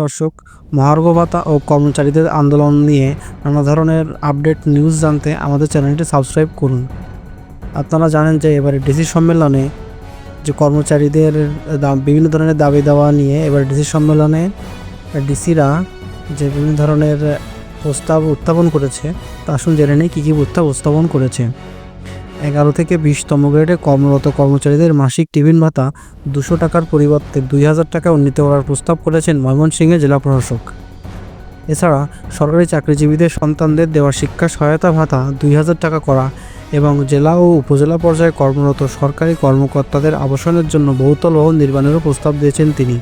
দর্শক, মহার্ঘ ভাতা ও কর্মচারীদের আন্দোলন নিয়ে নানা ধরনের আপডেট নিউজ জানতে আমাদের চ্যানেলটি সাবস্ক্রাইব করুন। আপনারা জানেন যে এবারে ডিসি সম্মেলনে যে কর্মচারীদের বিভিন্ন ধরনের দাবি দেওয়া নিয়ে এবার ডিসি সম্মেলনে ডিসিরা যে বিভিন্ন ধরনের প্রস্তাব উত্থাপন করেছে, তা আসুন জেনে নেই কী কী প্রস্তাব উপস্থাপন করেছে। এগারো থেকে বিশতম গ্রেডে কর্মরত কর্মচারীদের মাসিক টিফিন ভাতা দুশো টাকার পরিবর্তে দুই হাজার টাকা উন্নীত করার প্রস্তাব করেছেন ময়মনসিংহের জেলা প্রশাসক। এছাড়া সরকারি চাকরিজীবীদের সন্তানদের দেওয়া শিক্ষা সহায়তা ভাতা দুই হাজার টাকা করা এবং জেলা ও উপজেলা পর্যায়ে কর্মরত সরকারি কর্মকর্তাদের আবাসনের জন্য বহুতল ভবন নির্মাণেরও প্রস্তাব দিয়েছেন তিনি।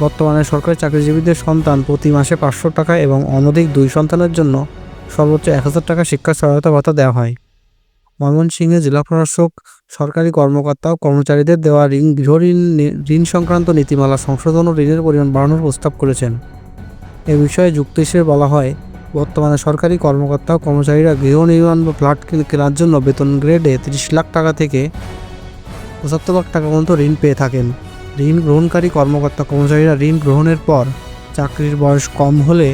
বর্তমানে সরকারি চাকরিজীবীদের সন্তান প্রতি মাসে পাঁচশো টাকা এবং অনধিক দুই সন্তানের জন্য সর্বোচ্চ এক হাজার টাকা শিক্ষা সহায়তা ভাতা দেওয়া হয়। ময়মনসিংহে জেলা প্রশাসক, সরকারি কর্মকর্তা ও কর্মচারীদের দেওয়া ঋণ গৃহঋণ ঋণ সংক্রান্ত নীতিমালা সংশোধন ও ঋণের পরিমাণ বাড়ানোর প্রস্তাব করেছেন। এ বিষয়ে যুক্তি হিসেবে বলা হয়, বর্তমানে সরকারি কর্মকর্তা ও কর্মচারীরা গৃহ নির্মাণ বা ফ্ল্যাট কেনার জন্য বেতন গ্রেডে তিরিশ লাখ টাকা থেকে পঁচাত্তর লাখ টাকা পর্যন্ত ঋণ পেয়ে থাকেন। ঋণ গ্রহণকারী কর্মকর্তা কর্মচারীরা ঋণ গ্রহণের পর চাকরির বয়স কম হলে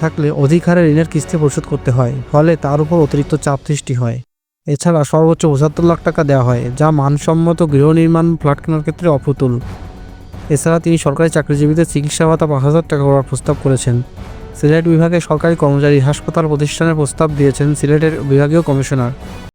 থাকলে অধিক হারে ঋণের কিস্তি পরিশোধ করতে হয়, ফলে তার উপর অতিরিক্ত চাপ সৃষ্টি হয়। এছাড়া সর্বোচ্চ পঁচাত্তর লাখ টাকা দেওয়া হয়, যা মানসম্মত গৃহ নির্মাণ ফ্ল্যাট কেনার ক্ষেত্রে অপ্রতুল এছাড়া তিনি সরকারি চাকরিজীবীদের চিকিৎসা ভাতা পাঁচ হাজার টাকা করার প্রস্তাব করেছেন। সিলেট বিভাগে সরকারি কর্মচারী হাসপাতাল প্রতিষ্ঠানের প্রস্তাব দিয়েছেন সিলেটের বিভাগীয় কমিশনার।